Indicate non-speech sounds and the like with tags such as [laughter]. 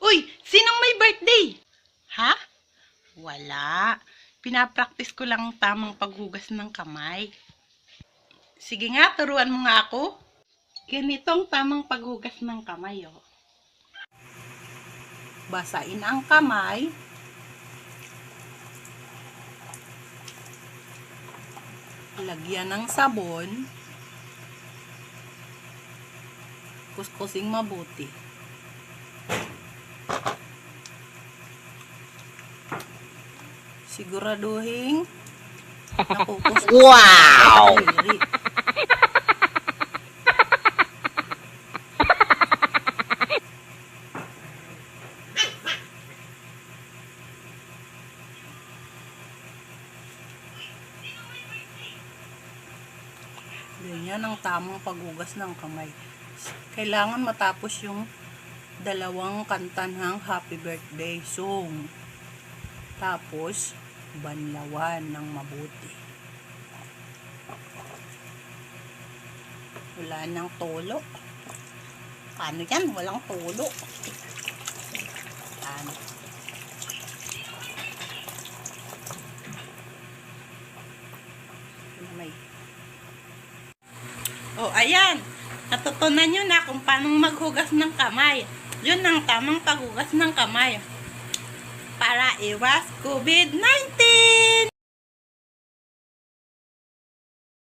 Uy, sinong may birthday? Ha? Wala. Pinapraktis ko lang tamang paghugas ng kamay. Sige nga, turuan mo nga ako. Ganitong tamang paghugas ng kamay, oh. Basain ang kamay. Lagyan ng sabon. Kuskusing mabuti. Siguraduhin [laughs] nakukus Wow! Ganyan ang tamang paghugas ng kamay. Kailangan matapos yung dalawang kantanhang happy birthday song. Tapos, banlawan ng mabuti. Wala nang tulo. Paano yan? Walang tulo. Paano? Ano may Oh, ayan. Natutunan nyo na kung paano maghugas ng kamay. Yun ang tamang paghugas ng kamay. Para iwas COVID-19!